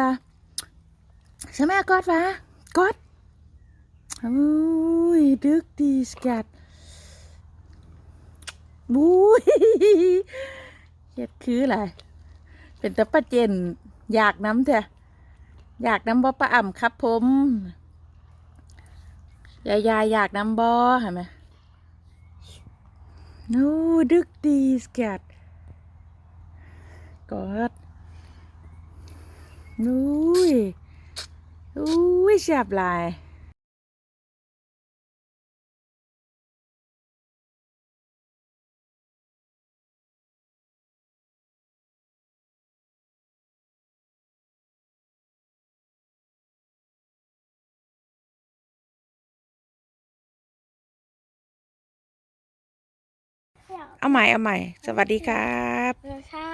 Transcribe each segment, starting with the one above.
ล่ะใช่ไหมกอดฟ้ากอดอุ้ยดึกดีสกัดบุ้ยเฮ็ดคืออะไรเป็นตะปะเจน อยากน้ำเถอะอยากน้ำบ่ปะอ่ำครับผมยายายอยากน้ำบ่เห็นไหมนูดึกดีสกัดกอด อุ้ยอุ้ยแซ่บหลายเอาใหม่เอาใหม่ สวัสดีครับ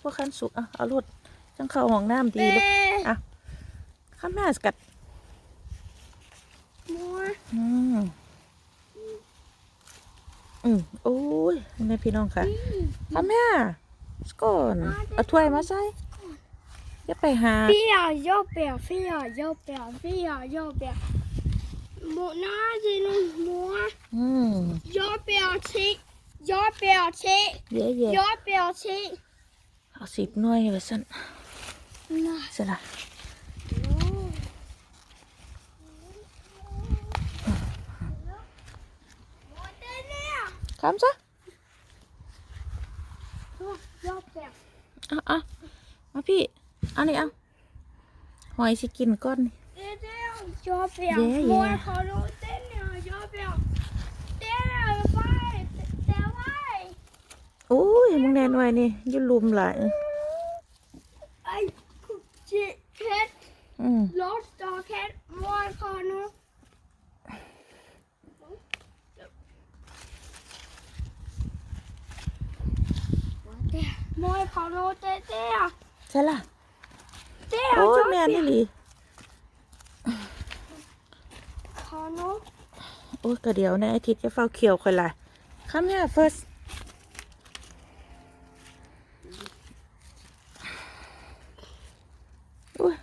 พวกคันสุกอะเอารถจังเข้าห้องน้ำดีลูกอะข้ามหน้าสกัดมัวอืมอืมโอ้ยแม่พี่น้องค่ะทำแม่สก่อนเอาถ้วยมาใส่อย่าไปหาพี่อยากโยกเปียพี่อยากโยกเปียพี่อยากโยกเปียมัวน่าจินมัวอืมโยกเปียชิโยกเปียชิเย่เย่โยกเปียชิ เอาสิบหน่วยไว้สั่นน่าเสร็จละมัวเต้นเนี่ยคำซะโยกเปียเอาเอามาพี่ เอานี่เอาหอยสิกินก้อนนี่ Jag ber. Yeah, Mor, yeah. har du den? Ja, jag ber. Den är varm. Den är varm. โอ้ยมึงแน่หน่อยนี่อยุ่ลุมหลาย Aj, kat. อืม Lost dog kat. Mor, har du? Mor, har du det der? ใช่ละ Der, โอ้ย jag แม่นี่ ber. หลี Har du? โอ้ยก็เดี๋ยวในะอาทิตย์จะเฝ้าเขียวค่อยละคำเนี่ย first อุ้ย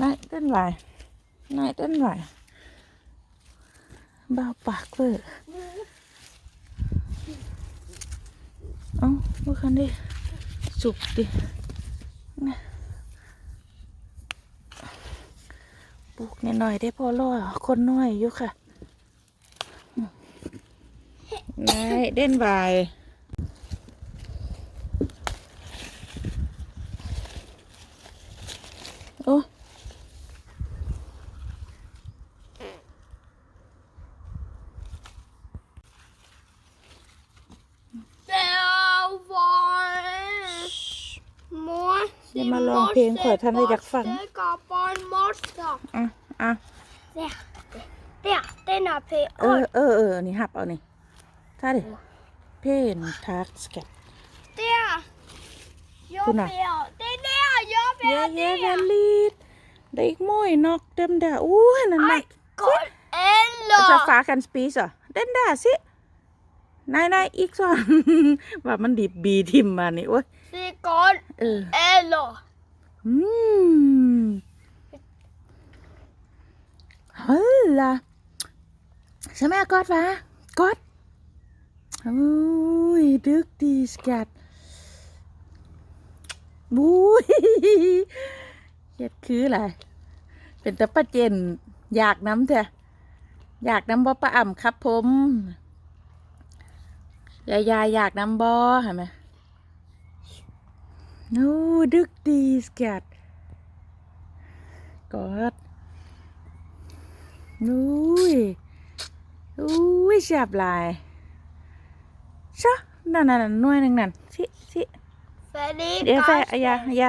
นายเต้นไหวนายเต้นไหวเบาปากเวอร์เอ้าเมื่อคันดิสุกดินะปลูกนิดหน่อยได้พอรอดคนน้อยอยู่ค่ะนายเด่นไหวโอ้ Der var Mor, อย่ามา ลองเพลงข่อยท่านได้อยากฟัง Det går bare en monster. อะอะ Der, der, den er pæn. เออเออเออนี่หับเอานี่ท่าดิเพนทักสแกต Der. Jeg Hun er- beder. Det er der, jeg เย้ beder เย้เว der. ลีดได้อีกม้อยนอกเต็มดาอู้ยนั่นน่ะ Ej, godt. จะ Eller. ฟ้ากันสปีสอะเด่นดาสินายนายอีกส่วนว่ามันดิบบีทิมมานี่โอ้ย Det er godt. เออ Eller. อืมเฮ้ยล่ะใช่ไหมกอดฟ้ากอดอุ้ยดึกดีสกัดบุ้ยเฮ็ดคืออะไรเป็นตะปะเจน อยากน้ำเถอะอยากน้ำบ่ปะอ่ำครับผมยายายอยากน้ำบ่เห็นไหม โอ้ดึกดีสกัดกอดอุ้ยอุ้ยแซ่บหลายชะแนั่นนั่นนั่นหน่วยหนึ่งนั่นสิสิ Färdig. เดี๋ยวแฟอะยาอะย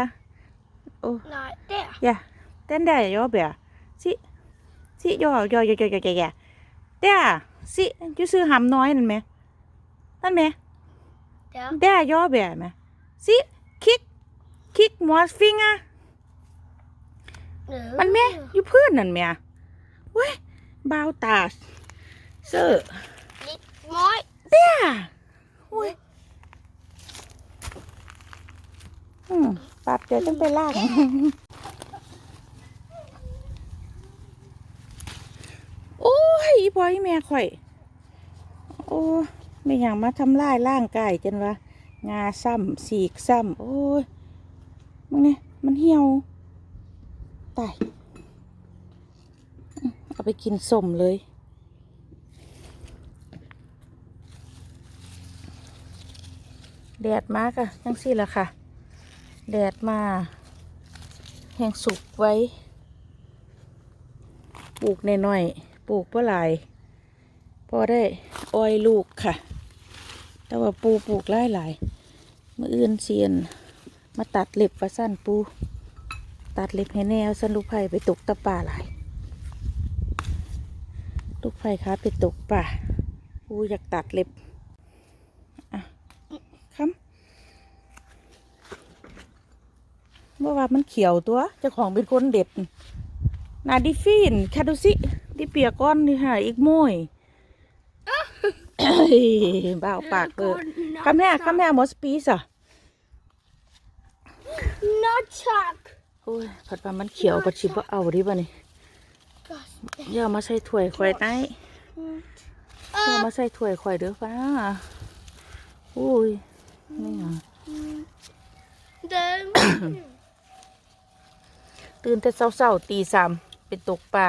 คิกคิกมอสฟิงอะมันแม่อยู่พื้นนั่นแม่เว้ยบาวตาเสื้อ Lite moj. เด้อโอ้ยอืมปัดเดี๋ยวต้องไปลากโอ้ยอีบอยอีแม่ข่อย โอ้ยไม่อย่างมาทำลายร่างกายจันวะงาซ้ำสีกซ้ำโอ้ย มึงเนี่ยมันเหี่ยวตายเอาไปกินสมเลย แดดมากอะจังสี่ละค่ะ แดดมาแห้งสุกไว้ ปลูกในน้อยปลูกเพื่อหลายพอได้อ้อยลูกค่ะ แต่ว่าปูปลูกหลายหลายๆมื่ออื่นเซียน มาตัดเล็บประสั้นปู ตัดเล็บให้แนวสันลูกไผ่ไปตกตะป่าหลายลูกไผ่คะไปตกป่าปูอยากตัดเล็บอะคำเมื่อวานมันเขียวตัวเจ้าของเป็นคนเด็ดนาดิฟินแคดูสิดิเปียก้อนนี่หาอีกโมยเอ้ยบ้าวปากเปิดคำแน่คำแน่มอสปีสอะ Not tack. โอ้ยผัดปลามันเขียวปัดชิบว่าเอาดิบ่นี่อย่าเอามาใส่ถ้วยข่อยได้อย่าเอามาใส่ถ้วยข่อยเด้อป้าโอ้ยไม่หยัง Den. ตื่นแต่เช้าๆตีสามไปตกปลา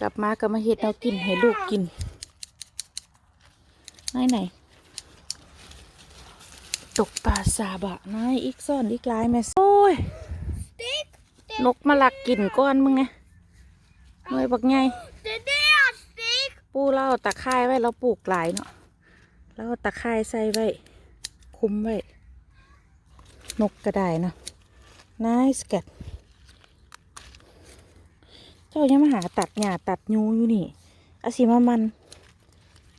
กลับมาก็มาเฮ็ดแนวกินให้ลูกกินไหนไหน ตกปลาซาบะนายอีกซ่อนอีกลายแม่โอ้ยนกมาหลักกินก้อนมึงไงหน่วยบักไงปูเราเอาตะไคร้ไว้เราปลูกหลายเนาะแล้วตะไคร้ใส่ไว้ คุมไว้ นกก็ได้เนาะนายสกัดเจ้ายังมาหาตัดหญ้าตัดยูอยู่นี่อาสิมามัน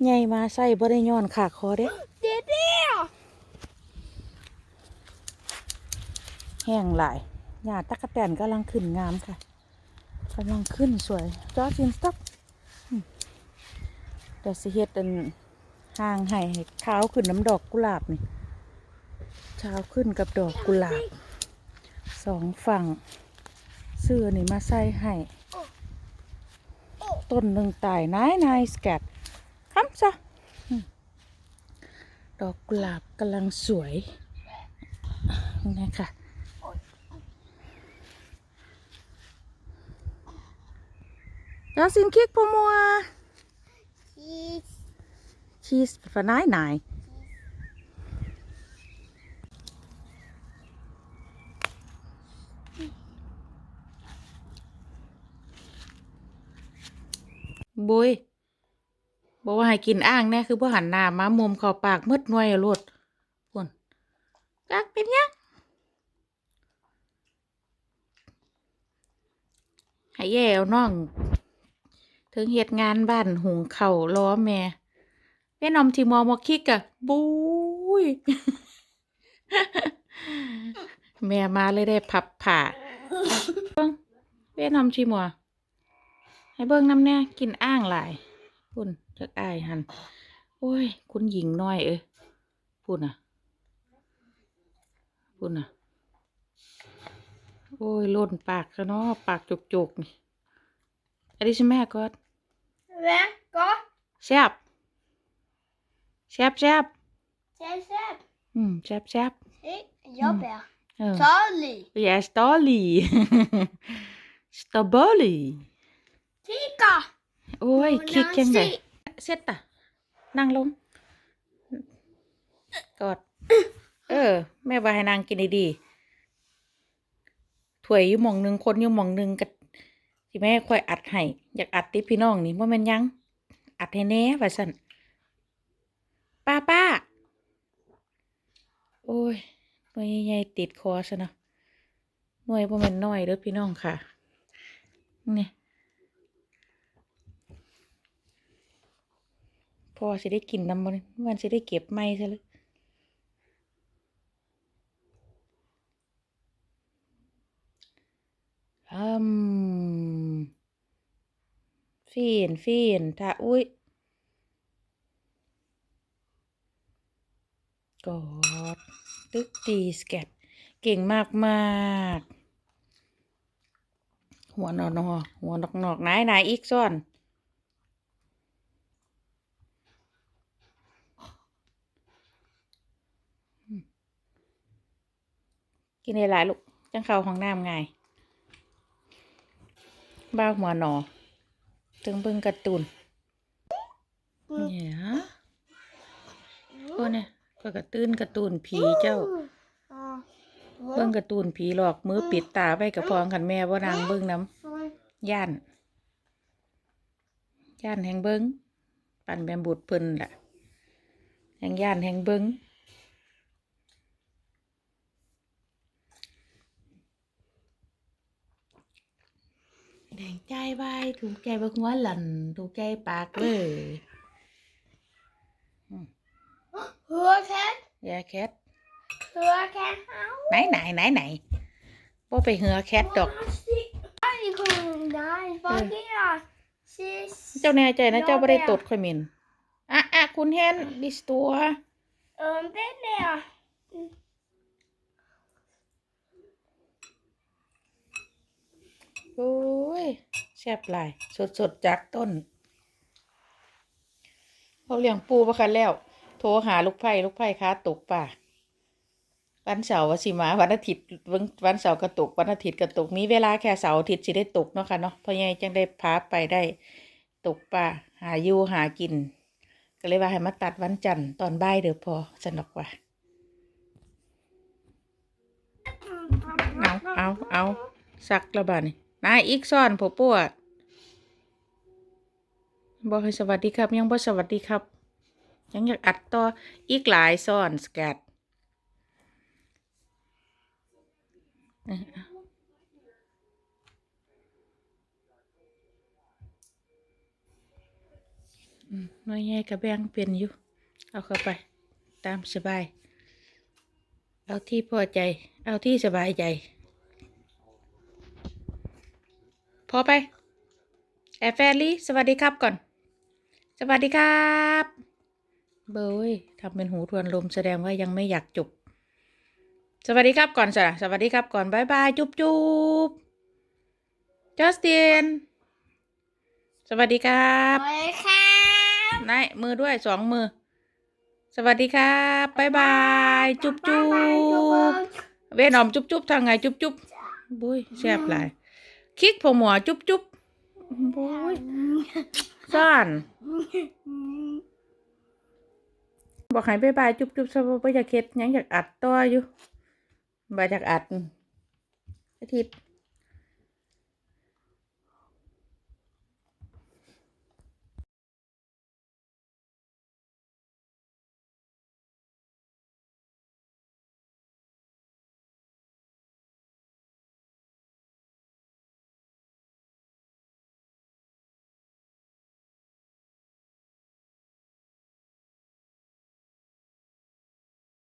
ใหญ่มาใส่บ่ได้ย้อนขาคอเด้ Det där. แห้งหลายหญ้าตะกะแตนกำลังขึ้นงามค่ะกำลังขึ้นสวยจอจินสต็อกอืมเดี๋ยวสิเฮ็ดอันห่างให้เท้าขึ้นน้ำดอกกุหลาบนี่เท้าขึ้นกับดอกกุหลาบสองฝั่งเสื้อนี่มาใส่ให้ต้นหนึ่งตายนายนายสแกตคำซะดอกกุหลาบกำลังสวยนี่ค่ะ Jag sin kick på moi. Cheese. Cheese för nej nej. Bùi บอกว่าให้กินอ่างแน่คือบ่หันหน้ามามุมเข้าปากมืดหน่วยอะโลดพุ่นจักเป็นหยังให้แย่เอาน้อง ถึงเหตุงานบ้านหุงเข่าล้อแม่แม่นอมทีมอมอคิกอะบุ้ยแม่มาเลยได้พับผ่าเบิ้งแม่นอมทีมัวให้เบิ้งน้ำแน่กินอ่างหลายพุ่นจักอายหันโอ้ย คุณหญิงน้อยเอ้ยพุ่นอะพุ่นอะโอ้ยล่นปากซะเนาะปากจุกๆนี่อันนี้ใช่แม่ก็ Vem? Gå. แซ่บแซ่บแซ่บ Säg säg. อืมแซ่บแซ่บ Hej. Jag bär. เออ Charlie. อย่าสตอรี่สตรอเบอรี่ Kika. โอ้ยคิดยังไง Nancy. เสร็จตะนั่งลง กอด เออ แม่ว่าให้นางกินดีๆถ้วยอยู่หมองหนึ่งคนอยู่หมองหนึ่งกับ ที่แม่ค่อยอัดให้อยากอัดติพี่น้องนี่ว่าม่นยัง อัดให้แน่ว่าสั่นป้าป้า โอ้ยหน่วยใหญ่ติดคอซะเนาะหน่วยบ่แม่นน้อยเด้อพี่น้องค่ะ นี่พอสิได้กินน้ำมันมันสิได้เก็บไม่ซะเลย อืมฟีนฟีนถ้าอุ้ยกอดตึกตีสแกตเก่งมากมากหัวนอนหัวนอกนอกไหนไหนอีกซ่อนกินได้หลายลูกจังเข้าห้องน้ำไง บ้าหัวหนอถึงเบิ่งการ์ตูนเนี่ยโอ้เนี่ยก็กระตื้นการ์ตูนผีเจ้า เบิ่งการ์ตูนผีหลอกมือปิดตาไว้กับพองกันแม่ว่านางเบิ่งน้ำย่านย่านแห่งเบิ่งปั่นแบมบูดเพิ่นแหละแห่งย่านแห่งเบิ่ง แดงใจใบถูกใจบักหัวหลั่นถูกใจปากเลยหัวแค่ยาแคทหัวแค่เฮาไหนไหนไหนไหนบ่ไปเหือแคทดอกไอ้คนได้ฟอกกี้อะซิสเจ้าแน่ใจนะเจ้าไม่ได้ตดค่อยมินอะอะคุณเฮนดิสตัวเอิมเป็นเลยอะ โอ้ยแซ่บหลาย สดสดๆจากต้นเขาเลี้ยงปูปะคันแล้ว โทรหาลูกไผ่ลูกไผ่ค้าตกป่าวันเสาร์วสิมาวันอาทิตย์วันเสาร์ก็ตกวันอาทิตย์ก็ตกมีเวลาแค่เสาร์อาทิตย์สิได้ตกเนาะค่ะเนาะเพราะยังไงจังได้พาไปได้ตกป่าหาอยู่หากิน ก็เลยว่าให้มาตัดวันจันทร์ตอนบ่ายเด้อพอสนุกว่าเอาเอาเอาสักและบาดนี่ นายอีกซ่อนผัวปวดบอกให้สวัสดีครับ ยังบ่สวัสดีครับ ยังอยากอัดต่ออีกหลายซ่อนสแกดเอ้ยเอาอืมน้อยใหญ่กระแบงเปลี่ยนอยู่ เอาเข้าไป ตามสบาย เอาที่พอใจ เอาที่สบายใจ พอไปแอร์แฟรี่สวัสดีครับก่อน สวัสดีครับ เบยทำเป็นหูทวนลมแสดงว่ายังไม่อยากจบสวัสดีครับก่อนจ้ะสวัสดีครับก่อนบายบายจุ๊บจุ๊บจัสตินสวัสดีครับโอ้ยครับนายมือด้วยสองมือ สวัสดีครับบายบายจุ๊บจุ๊บเวนอมจุ๊บจุ๊บทางไงจุ๊บจุ๊บบุ้ยแซ่บหลาย คลิกผมหัวจุ๊บจุ๊บบุ้ยซ่านบอกให้บายบายจุ๊บจุ๊บซะบ่อยากเฮ็ดยังอยากอัดต่ออยู่บ่อยากอัดอาทิตย์